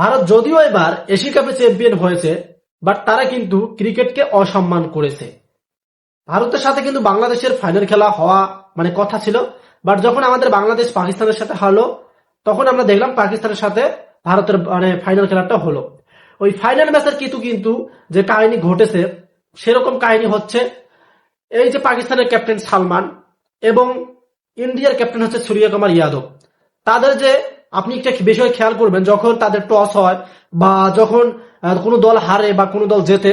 ভারত যদিও এবার এশিয়া কাপে চ্যাম্পিয়ন হয়েছে বাট তারা কিন্তু ক্রিকেটকে অসম্মান করেছে। ভারতের সাথে কিন্তু বাংলাদেশের ফাইনাল খেলা হওয়া মানে কথা ছিল বাট যখন আমাদের বাংলাদেশ পাকিস্তানের সাথে হারলো, তখন আমরা দেখলাম পাকিস্তানের সাথে ভারতের মানে ফাইনাল খেলাটা হলো। ওই ফাইনাল ম্যাচের কিন্তু কিন্তু যে কাহিনী ঘটেছে, সেরকম কাহিনী হচ্ছে, এই যে পাকিস্তানের ক্যাপ্টেন সালমান এবং ইন্ডিয়ার ক্যাপ্টেন হচ্ছে সূর্য কুমার যাদব তাদের যে আপনি একটা বিষয় খেয়াল করবেন, যখন তাদের টস হয় বা যখন কোনো দল হারে বা কোনো দল জেতে,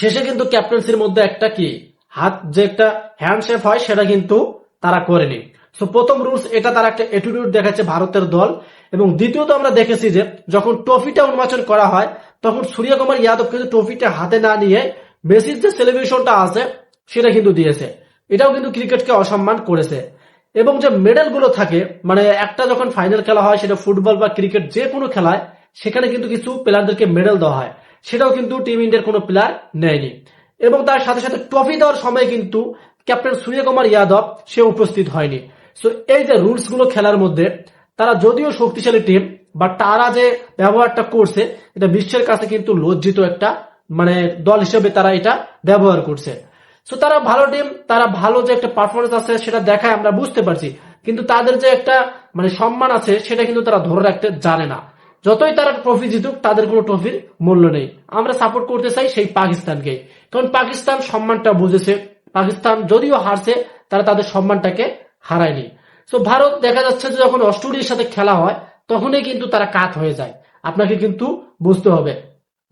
শেষে কিন্তু ক্যাপ্টেন্সির মধ্যে একটা কি, হাত যে একটা হ্যান্ডশেপ হয় সেটা কিন্তু তারা করেনি। সো প্রথম রুলস এটা তারা একটা অ্যাটিটিউড দেখাচ্ছে ভারতের দল। এবং দ্বিতীয়ত আমরা দেখেছি যে, যখন ট্রফিটা উন্মোচন করা হয়, তখন সূর্য কুমার যাদব কিন্তু ট্রফিটা হাতে না নিয়ে মেসির যে সেলিব্রেশনটা আছে, সেটা কিন্তু দিয়েছে। এটাও কিন্তু ক্রিকেটকে অসম্মান করেছে। এবং যে মেডেলগুলো থাকে মানে একটা যখন ফাইনাল খেলা হয়, সেটা ফুটবল বা ক্রিকেট যে কোনো খেলায়, সেখানে কিন্তু কিছু প্লেয়ারদেরকে মেডেল দেওয়া হয়। সেটাও কিন্তু টিম ইন্ডিয়ার কোনো প্লেয়ার নেয়নি। এবং তার সাথে সাথে ট্রফি দেওয়ার সময় কিন্তু ক্যাপ্টেন সূর্য কুমার যাদব সে উপস্থিত হয়নি। সো এই যে রুলসগুলো খেলার মধ্যে, তারা যদিও শক্তিশালী টিম বা তারা যে ব্যবহারটা করছে, এটা বিশ্বের কাছে কিন্তু লজ্জিত একটা মানে দল হিসেবে তারা এটা ব্যবহার করছে। সো তারা ভালো টিম তারা ভালো যে একটা পারফরমেন্স আছে, সেটা দেখায়, আমরা বুঝতে পারছি। কিন্তু তাদের যে একটা মানে সম্মান আছে, সেটা কিন্তু তারা ধরে রাখতে জানে না। যতই তারা ট্রফি জিতুক, তাদের কোনো ট্রফির মূল্য নেই। আমরা সাপোর্ট করতে চাই সেই পাকিস্তানকে কারণ পাকিস্তান সম্মানটা বুঝেছে। পাকিস্তান যদিও হারছে, তারা তাদের সম্মানটাকে হারায়নি। সো ভারত দেখা যাচ্ছে যে যখন অস্ট্রেলিয়ার সাথে খেলা হয়, তখনই কিন্তু তারা কাত হয়ে যায়। আপনাকে কিন্তু বুঝতে হবে।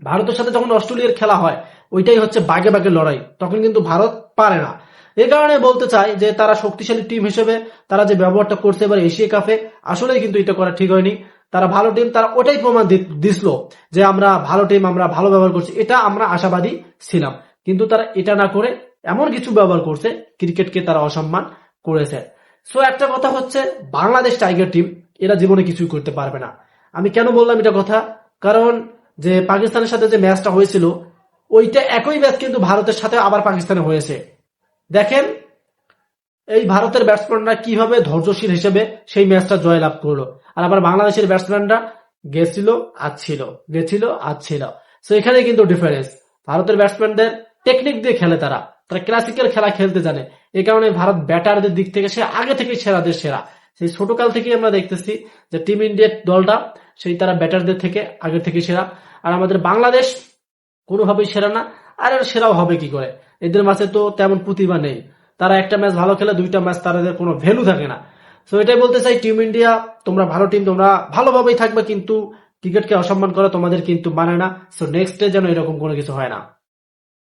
ভারতের সাথে যখন অস্ট্রেলিয়ার খেলা হয় ওইটাই হচ্ছে বাগে বাগে লড়াই। তখন কিন্তু ভারত পারে না। এই কারণে বলতে চাই যে, তারা শক্তিশালী টিম হিসেবে তারা যে ব্যবহারটা করছে এবার এশিয়া কাপে আসলে কিন্তু এটা করা ঠিক হয়নি। তারা ভালো টিম তারা ওটাই প্রমাণ দিছিল যে, আমরা ভালো টিম আমরা ভালো ব্যবহার করছি। এটা আমরা আশাবাদী ছিলাম। কিন্তু তারা এটা না করে এমন কিছু ব্যবহার করছে ক্রিকেটকে তারা অসম্মান করেছে। সো একটা কথা হচ্ছে, বাংলাদেশ টাইগার টিম এরা জীবনে কিছুই করতে পারবে না। আমি কেন বললাম এটা কথা? কারণ যে, পাকিস্তানের সাথে যে ম্যাচটা হয়েছিল ওইটা একই ম্যাচ কিন্তু ভারতের সাথে আবার পাকিস্তানে হয়েছে। দেখেন, এই ভারতের ব্যাটসম্যানরা কীভাবে ধৈর্যশীল হিসেবে সেই ম্যাচটা জয়লাভ করল। আর আবার বাংলাদেশের ব্যাটসম্যানরা গেছিল আর ছিল, গেছিল আর ছিল। সো এখানে কিন্তু ডিফারেন্স ভারতের ব্যাটসম্যানদের টেকনিক দিয়ে খেলে তারা। তারা ক্লাসিক্যাল খেলা খেলতে জানে। এই কারণে ভারত ব্যাটারদের দিক থেকে সে আগে থেকেই সেরাদের সেরা। সেই ছোটকাল থেকেই আমরা দেখতেছি যে টিম ইন্ডিয়ার দলটা, সেই তারা ব্যাটারদের থেকে আগে থেকে সেরা। আর আমাদের বাংলাদেশ কোনোভাবেই সেরা না, আর এর সেরাও হবে কি করে? এদের মাঝে তো তেমন প্রতিভা নেই। তারা একটা ম্যাচ ভালো খেলে দুইটা ম্যাচ তাদের কোনো ভ্যালু থাকে না। তো এটাই বলতে চাই, টিম ইন্ডিয়া, তোমরা ভালো টিম তোমরা ভালোভাবেই থাকবে, কিন্তু ক্রিকেটকে অসম্মান করা তোমাদের কিন্তু মানে না। সো নেক্সট ডে যেন এরকম কোনো কিছু হয় না।